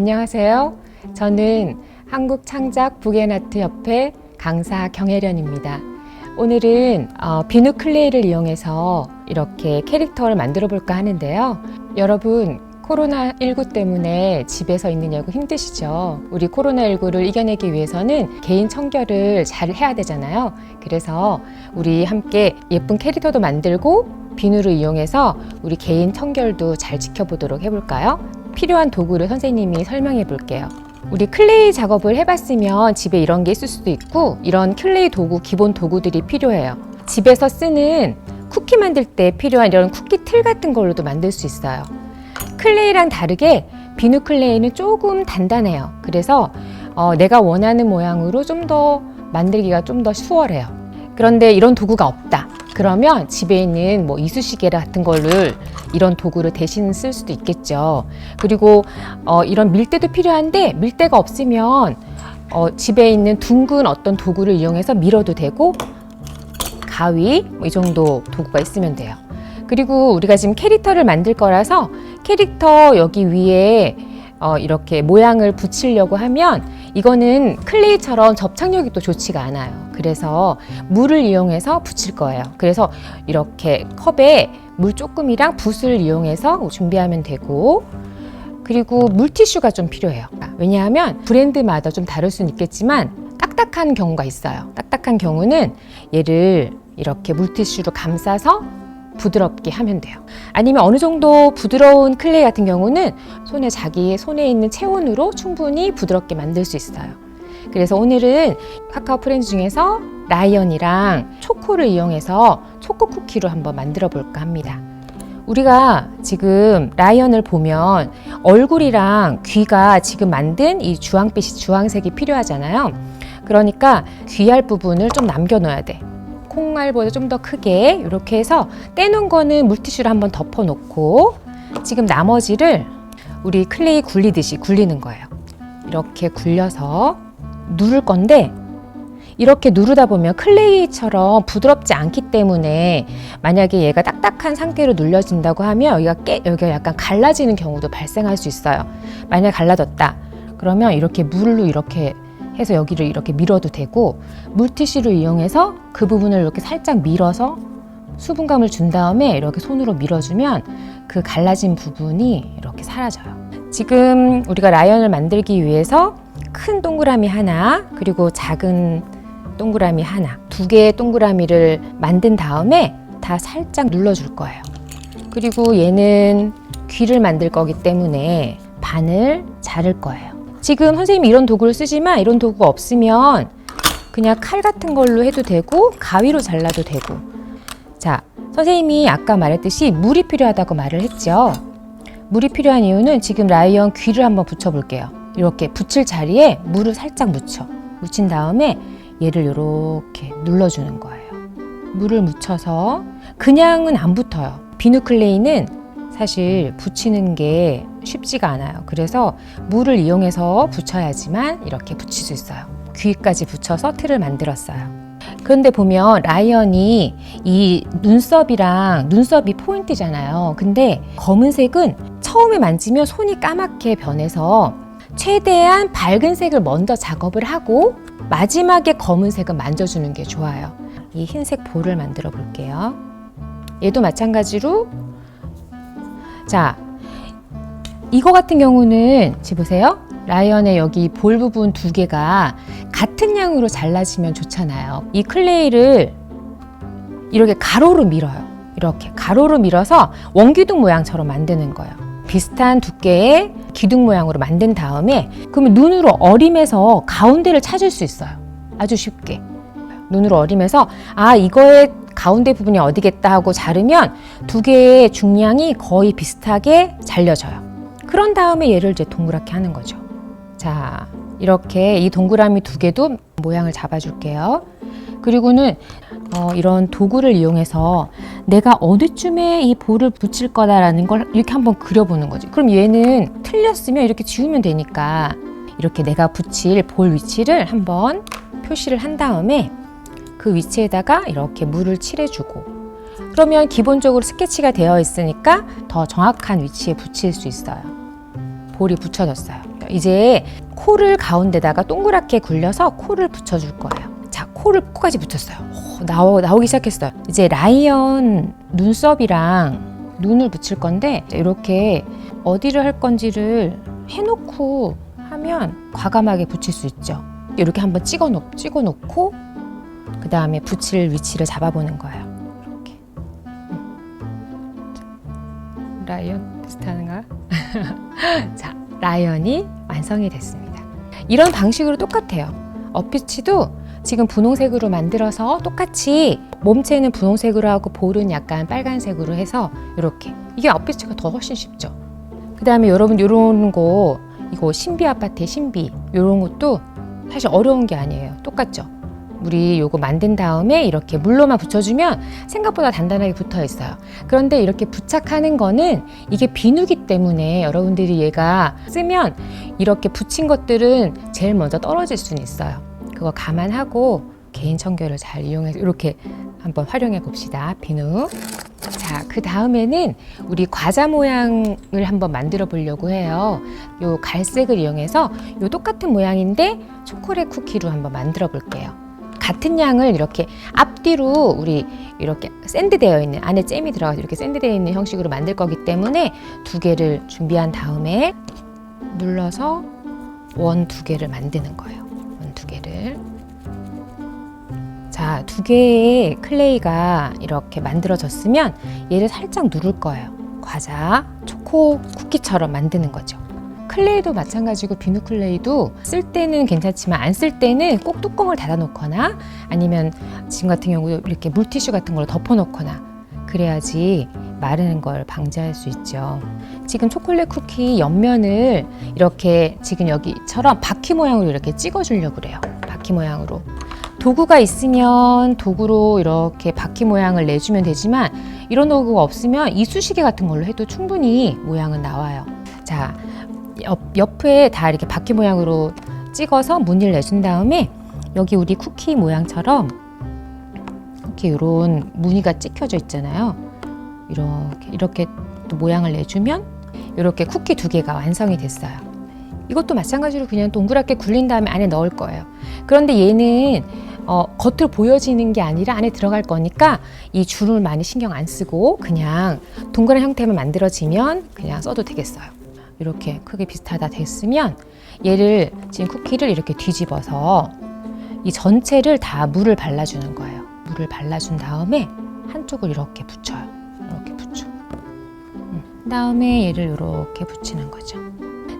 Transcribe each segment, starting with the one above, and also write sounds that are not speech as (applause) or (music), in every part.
안녕하세요. 저는 한국창작 북앤아트협회 강사 경혜련입니다. 오늘은 어, 비누 클레이를 이용해서 이렇게 캐릭터를 만들어 볼까 하는데요. 여러분, 코로나19 때문에 집에서 있느냐고 힘드시죠? 우리 코로나19를 이겨내기 위해서는 개인 청결을 잘 해야 되잖아요. 그래서 우리 함께 예쁜 캐릭터도 만들고 비누를 이용해서 우리 개인 청결도 잘 지켜보도록 해볼까요? 필요한 도구를 선생님이 설명해 볼게요. 우리 클레이 작업을 해봤으면 집에 이런 게 있을 수도 있고 이런 클레이 도구, 기본 도구들이 필요해요. 집에서 쓰는 쿠키 만들 때 필요한 이런 쿠키 틀 같은 걸로도 만들 수 있어요. 클레이랑 다르게 비누 클레이는 조금 단단해요. 그래서 어, 내가 원하는 모양으로 좀 더 만들기가 좀 더 수월해요. 그런데 이런 도구가 없다. 그러면 집에 있는 뭐 이쑤시개 같은 거를 이런 도구를 대신 쓸 수도 있겠죠. 그리고 어, 이런 밀대도 필요한데 밀대가 없으면 어, 집에 있는 둥근 어떤 도구를 이용해서 밀어도 되고 가위 뭐 이 정도 도구가 있으면 돼요. 그리고 우리가 지금 캐릭터를 만들 거라서 캐릭터 여기 위에 어, 이렇게 모양을 붙이려고 하면 이거는 클레이처럼 접착력이 또 좋지가 않아요. 그래서 물을 이용해서 붙일 거예요. 그래서 이렇게 컵에 물 조금이랑 붓을 이용해서 준비하면 되고 그리고 물티슈가 좀 필요해요. 왜냐하면 브랜드마다 좀 다를 수는 있겠지만 딱딱한 경우가 있어요. 딱딱한 경우는 얘를 이렇게 물티슈로 감싸서 부드럽게 하면 돼요. 아니면 어느 정도 부드러운 클레이 같은 경우는 손에 자기 손에 있는 체온으로 충분히 부드럽게 만들 수 있어요. 그래서 오늘은 카카오 프렌즈 중에서 라이언이랑 초코를 이용해서 초코 쿠키로 한번 만들어 볼까 합니다. 우리가 지금 라이언을 보면 얼굴이랑 귀가 지금 만든 이 주황빛이 주황색이 필요하잖아요. 그러니까 귀할 부분을 좀 남겨 놓아야 돼. 콩알보다 좀 더 크게 이렇게 해서 떼놓은 거는 물티슈로 한번 덮어놓고 지금 나머지를 우리 클레이 굴리듯이 굴리는 거예요. 이렇게 굴려서 누를 건데 이렇게 누르다 보면 클레이처럼 부드럽지 않기 때문에 만약에 얘가 딱딱한 상태로 눌려진다고 하면 여기가 깨, 여기가 약간 갈라지는 경우도 발생할 수 있어요. 만약 갈라졌다. 그러면 이렇게 물로 이렇게 해서 여기를 이렇게 밀어도 되고 물티슈를 이용해서 그 부분을 이렇게 살짝 밀어서 수분감을 준 다음에 이렇게 손으로 밀어주면 그 갈라진 부분이 이렇게 사라져요. 지금 우리가 라이언을 만들기 위해서 큰 동그라미 하나 그리고 작은 동그라미 하나 두 개의 동그라미를 만든 다음에 다 살짝 눌러줄 거예요. 그리고 얘는 귀를 만들 거기 때문에 반을 자를 거예요. 지금 선생님이 이런 도구를 쓰지만 이런 도구가 없으면 그냥 칼 같은 걸로 해도 되고 가위로 잘라도 되고. 자 선생님이 아까 말했듯이 물이 필요하다고 말을 했죠. 물이 필요한 이유는 지금 라이언 귀를 한번 붙여 볼게요. 이렇게 붙일 자리에 물을 살짝 묻혀. 묻힌 다음에 얘를 이렇게 눌러주는 거예요. 물을 묻혀서 그냥은 안 붙어요. 비누 클레이는 사실 붙이는 게 쉽지가 않아요. 그래서 물을 이용해서 붙여야지만 이렇게 붙일 수 있어요. 귀까지 붙여서 틀을 만들었어요. 그런데 보면 라이언이 이 눈썹이랑 눈썹이 포인트잖아요. 근데 검은색은 처음에 만지면 손이 까맣게 변해서 최대한 밝은 색을 먼저 작업을 하고 마지막에 검은색은 만져주는 게 좋아요. 이 흰색 볼을 만들어 볼게요. 얘도 마찬가지로 자, 이거 같은 경우는 지 보세요. 라이언의 여기 볼 부분 두 개가 같은 양으로 잘라지면 좋잖아요. 이 클레이를 이렇게 가로로 밀어요. 이렇게 가로로 밀어서 원기둥 모양처럼 만드는 거예요. 비슷한 두께의 기둥 모양으로 만든 다음에 그러면 눈으로 어림해서 가운데를 찾을 수 있어요. 아주 쉽게. 눈으로 어림해서 아 이거의 가운데 부분이 어디겠다 하고 자르면 두 개의 중량이 거의 비슷하게 잘려져요. 그런 다음에 얘를 이제 동그랗게 하는 거죠. 자, 이렇게 이 동그라미 두 개도 모양을 잡아줄게요. 그리고는 어, 이런 도구를 이용해서 내가 어디쯤에 이 볼을 붙일 거다라는 걸 이렇게 한번 그려보는 거지. 그럼 얘는 틀렸으면 이렇게 지우면 되니까 이렇게 내가 붙일 볼 위치를 한번 표시를 한 다음에 그 위치에다가 이렇게 물을 칠해주고 그러면 기본적으로 스케치가 되어 있으니까 더 정확한 위치에 붙일 수 있어요. 볼이 붙여졌어요. 이제 코를 가운데다가 동그랗게 굴려서 코를 붙여줄 거예요. 자, 코를 코까지 붙였어요. 오, 나오, 나오기 시작했어요. 이제 라이언 눈썹이랑 눈을 붙일 건데 이렇게 어디를 할 건지를 해놓고 하면 과감하게 붙일 수 있죠. 이렇게 한번 찍어 놓, 찍어 놓고 그 다음에 붙일 위치를 잡아보는 거예요. 이렇게. 음. 라이언 비슷한가? (laughs) 자, 라이언이 완성이 됐습니다. 이런 방식으로 똑같아요. 어피치도 지금 분홍색으로 만들어서 똑같이 몸체는 분홍색으로 하고 볼은 약간 빨간색으로 해서 이렇게 이게 어피치가 더 훨씬 쉽죠. 그 다음에 여러분 이런 거 이거 신비 아파트의 신비 이런 것도 사실 어려운 게 아니에요. 똑같죠. 우리 요거 만든 다음에 이렇게 물로만 붙여주면 생각보다 단단하게 붙어 있어요. 그런데 이렇게 부착하는 거는 이게 비누기 때문에 여러분들이 얘가 쓰면 이렇게 붙인 것들은 제일 먼저 떨어질 수는 있어요. 그거 감안하고 개인 청결을 잘 이용해서 이렇게 한번 활용해 봅시다. 비누. 자, 그 다음에는 우리 과자 모양을 한번 만들어 보려고 해요. 요 갈색을 이용해서 요 똑같은 모양인데 초콜릿 쿠키로 한번 만들어 볼게요. 같은 양을 이렇게 앞뒤로 우리 이렇게 샌드되어 있는 안에 잼이 들어가서 이렇게 샌드되어 있는 형식으로 만들 거기 때문에 두 개를 준비한 다음에 눌러서 원 두 개를 만드는 거예요. 원 두 개를. 자, 두 개의 클레이가 이렇게 만들어졌으면 얘를 살짝 누를 거예요. 과자, 초코 쿠키처럼 만드는 거죠. 클레이도 마찬가지고 비누 클레이도 쓸 때는 괜찮지만 안 쓸 때는 꼭 뚜껑을 닫아 놓거나 아니면 지금 같은 경우 이렇게 물티슈 같은 걸로 덮어 놓거나 그래야지 마르는 걸 방지할 수 있죠. 지금 초콜릿 쿠키 옆면을 이렇게 지금 여기처럼 바퀴 모양으로 이렇게 찍어 주려고 그래요. 바퀴 모양으로. 도구가 있으면 도구로 이렇게 바퀴 모양을 내주면 되지만 이런 도구가 없으면 이쑤시개 같은 걸로 해도 충분히 모양은 나와요. 자, 옆, 옆에 다 이렇게 바퀴 모양으로 찍어서 무늬를 내준 다음에 여기 우리 쿠키 모양처럼 이렇게 이런 무늬가 찍혀져 있잖아요. 이렇게 이렇게 또 모양을 내주면 이렇게 쿠키 두 개가 완성이 됐어요. 이것도 마찬가지로 그냥 동그랗게 굴린 다음에 안에 넣을 거예요. 그런데 얘는 어, 겉으로 보여지는 게 아니라 안에 들어갈 거니까 이 줄을 많이 신경 안 쓰고 그냥 동그란 형태만 만들어지면 그냥 써도 되겠어요. 이렇게 크게 비슷하다 됐으면 얘를 지금 쿠키를 이렇게 뒤집어서 이 전체를 다 물을 발라주는 거예요. 물을 발라준 다음에 한쪽을 이렇게 붙여요. 이렇게 붙여. 음. 그다음에 얘를 이렇게 붙이는 거죠.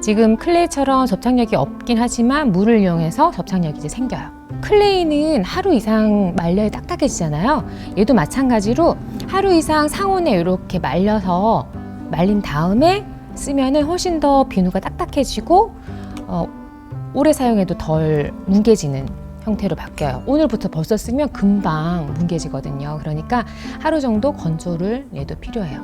지금 클레이처럼 접착력이 없긴 하지만 물을 이용해서 접착력이 이제 생겨요. 클레이는 하루 이상 말려야 딱딱해지잖아요. 얘도 마찬가지로 하루 이상 상온에 이렇게 말려서 말린 다음에 쓰면은 훨씬 더 비누가 딱딱해지고 어, 오래 사용해도 덜 뭉개지는 형태로 바뀌어요. 오늘부터 벌써 쓰면 금방 뭉개지거든요. 그러니까 하루 정도 건조를 내도 필요해요.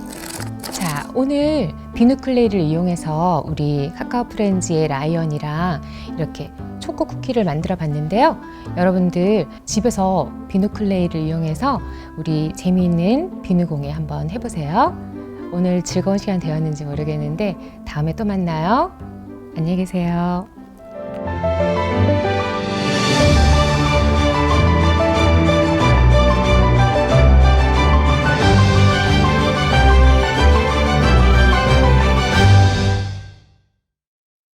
자, 오늘 비누 클레이를 이용해서 우리 카카오 프렌즈의 라이언이랑 이렇게 초코 쿠키를 만들어 봤는데요. 여러분들 집에서 비누 클레이를 이용해서 우리 재미있는 비누 공예 한번 해보세요. 오늘 즐거운 시간 되었는지 모르겠는데 다음에 또 만나요. 안녕히 계세요.